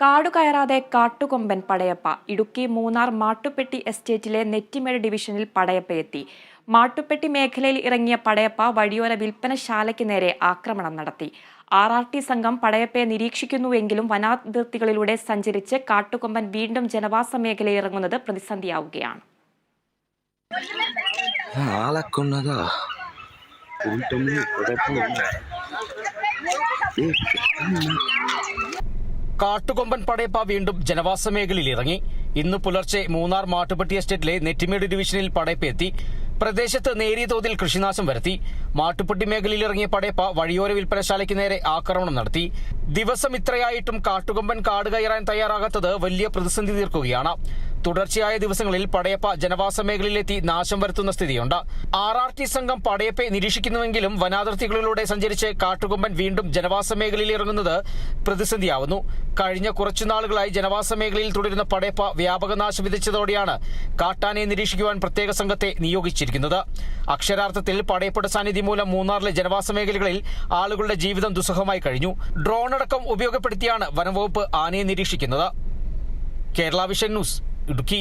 കാടുകയറാതെ കാട്ടുകൊമ്പൻ പടയപ്പ. ഇടുക്കി മൂന്നാർ മാട്ടുപ്പെട്ടി എസ്റ്റേറ്റിലെ നെറ്റിമേട് ഡിവിഷനിൽ പടയപ്പയെത്തി മാട്ടുപ്പെട്ടി മേഖലയിൽ ഇറങ്ങിയ പടയപ്പ വഴിയോര വിൽപ്പനശാലയ്ക്ക് നേരെ ആക്രമണം നടത്തി. ആർ ആർ ടി സംഘം പടയപ്പയെ നിരീക്ഷിക്കുന്നുവെങ്കിലും വനാതിർത്തികളിലൂടെ സഞ്ചരിച്ച് കാട്ടുകൊമ്പൻ വീണ്ടും ജനവാസ മേഖലയിൽ ഇറങ്ങുന്നത് പ്രതിസന്ധിയാവുകയാണ്. കാട്ടുകൊമ്പൻ പടയപ്പ വീണ്ടും ജനവാസ മേഖലയിൽ ഇറങ്ങി ഇന്ന് പുലർച്ചെ മൂന്നാർ മാട്ടുപ്പെട്ടി എസ്റ്റേറ്റിലെ നെറ്റിമേട് ഡിവിഷനിൽ പടയപ്പ എത്തി. പ്രദേശത്ത് നേരിയ തോതിൽ കൃഷിനാശം വരുത്തി. മാട്ടുപ്പെട്ടി മേഖലയിൽ ഇറങ്ങിയ പടയപ്പ വഴിയോര വിൽപ്പനശാലയ്ക്ക് നേരെ ആക്രമണം നടത്തി. ദിവസം ഇത്രയായിട്ടും കാട്ടുകൊമ്പൻ കാട് കയറാൻ തയ്യാറാകാത്തത് വലിയ പ്രതിസന്ധി തീർക്കുകയാണ്. തുടർച്ചയായ ദിവസങ്ങളിൽ പടയപ്പ ജനവാസ മേഖലയിലെത്തി നാശം വരുത്തുന്ന സ്ഥിതിയുണ്ട്. ആർ ആർ ടി സംഘം പടയപ്പെ നിരീക്ഷിക്കുന്നുവെങ്കിലും വനാതിർത്തികളിലൂടെ സഞ്ചരിച്ച് കാട്ടുകൊമ്പൻ വീണ്ടും ജനവാസ മേഖലയിൽ ഇറങ്ങുന്നത് പ്രതിസന്ധിയാവുന്നു. കഴിഞ്ഞ കുറച്ചു നാളുകളായി ജനവാസ മേഖലയിൽ തുടരുന്ന പടയപ്പ വ്യാപക നാശം വിധിച്ചതോടെയാണ് കാട്ടാനയെ നിരീക്ഷിക്കുവാൻ പ്രത്യേക സംഘത്തെ നിയോഗിച്ചിരിക്കുന്നത്. അക്ഷരാർത്ഥത്തിൽ പടയപ്പയുടെ സാന്നിധ്യം മൂലം മൂന്നാറിലെ ജനവാസ മേഖലകളിൽ ആളുകളുടെ ജീവിതം ദുസ്സഹമായി കഴിഞ്ഞു. ഡ്രോൺ അടക്കം ഉപയോഗപ്പെടുത്തിയാണ് വനംവകുപ്പ് ആനയെ നിരീക്ഷിക്കുന്നത്. Kerala vision news. ഇടുക്കി